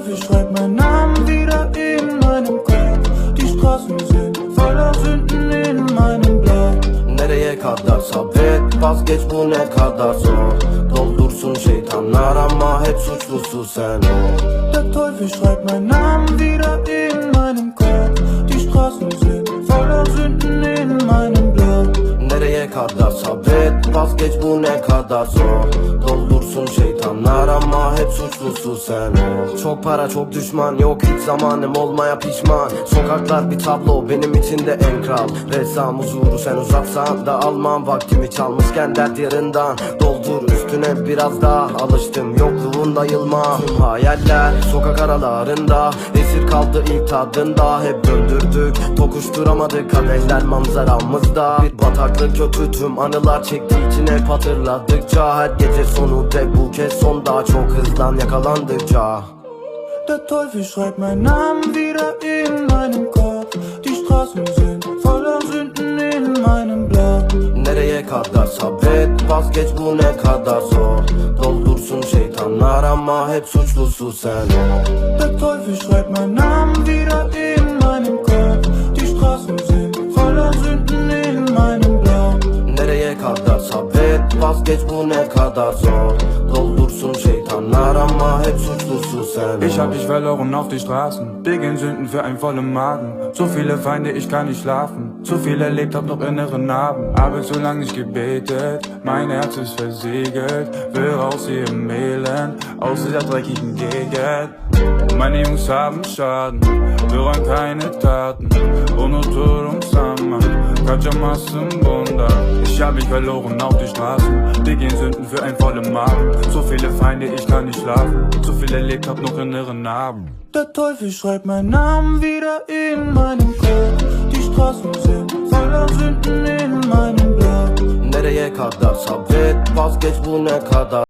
Teufel schreibt meinen Namen wieder in meinem Kopf. Die Straßen sind voller Sünden in meinem Blut. Nereye kadar sabret vazgeç bu ne kadar zor Doldursun şeytanlar ama hep suçlusu sen ol Der Teufel schreibt meinen Namen wieder in meinem Kopf. Die Straßen sind Nereye kadar sabret vazgeç bu ne kadar zor. Doldursun şeytanlar ama hep suçlusu sen. Çok para çok düşman yok hiç zamanım olmaya pişman. Sokaklar bir tablo benim için de en kral. Ressam huzuru sen uzatsan da almam. Vaktimi çalmışken dert yarından Doldur üstüne biraz daha alıştım. Yokluğunda yılmam Tüm hayaller sokak aralarında. Esir kaldı ilk tadında. Hep döndürdük tokuşturamadık. Kaderler manzaramızda. Bir bataklık kötü tüm anılar çekti içine. Hep hatırladıkça Her gece sonu tek bu kez son. Daha çok hızlan yakalandıkça. Der Teufel schreibt meinen Namen wieder in meinem Kopf. Die Straßen sind vazgeç bu ne kadar zor Doldursun şeytanlar ama hep suçlusu sen ol Der Teufel schreibt meinen Namen wieder in meinem Kopf. Die Straßen vazgeç bu ne kadar zor Doldursun şeytanlar ama hep suçlusu sen Ich hab dich verloren auf die Straßen, Beginn Sünden für einen vollen Magen. Zu viele Feinde, ich kann nicht schlafen. Zu viel erlebt, hab noch innere Narben. Habe zu lang nicht gebetet, mein Herz ist versiegelt. Will raus hier im Elend, aus dieser dreckigen Gegend. Meine Jungs haben Schaden, bereuen keine Taten. Unuturum sanma, kaçamazsın bundan. Ich hab mich verloren auf die Straßen, Beginn Sünden für einen vollen Magen. Zu viele Feinde, ich kann nicht schlafen. Zu viel erlebt, hab noch innere Narben. Der Teufel schreibt meinen Namen wieder in meinem Kopf. Die Straßen sind voller Sünden in meinem Blut. Nereye kadar sabret vazgeç bu ne kadar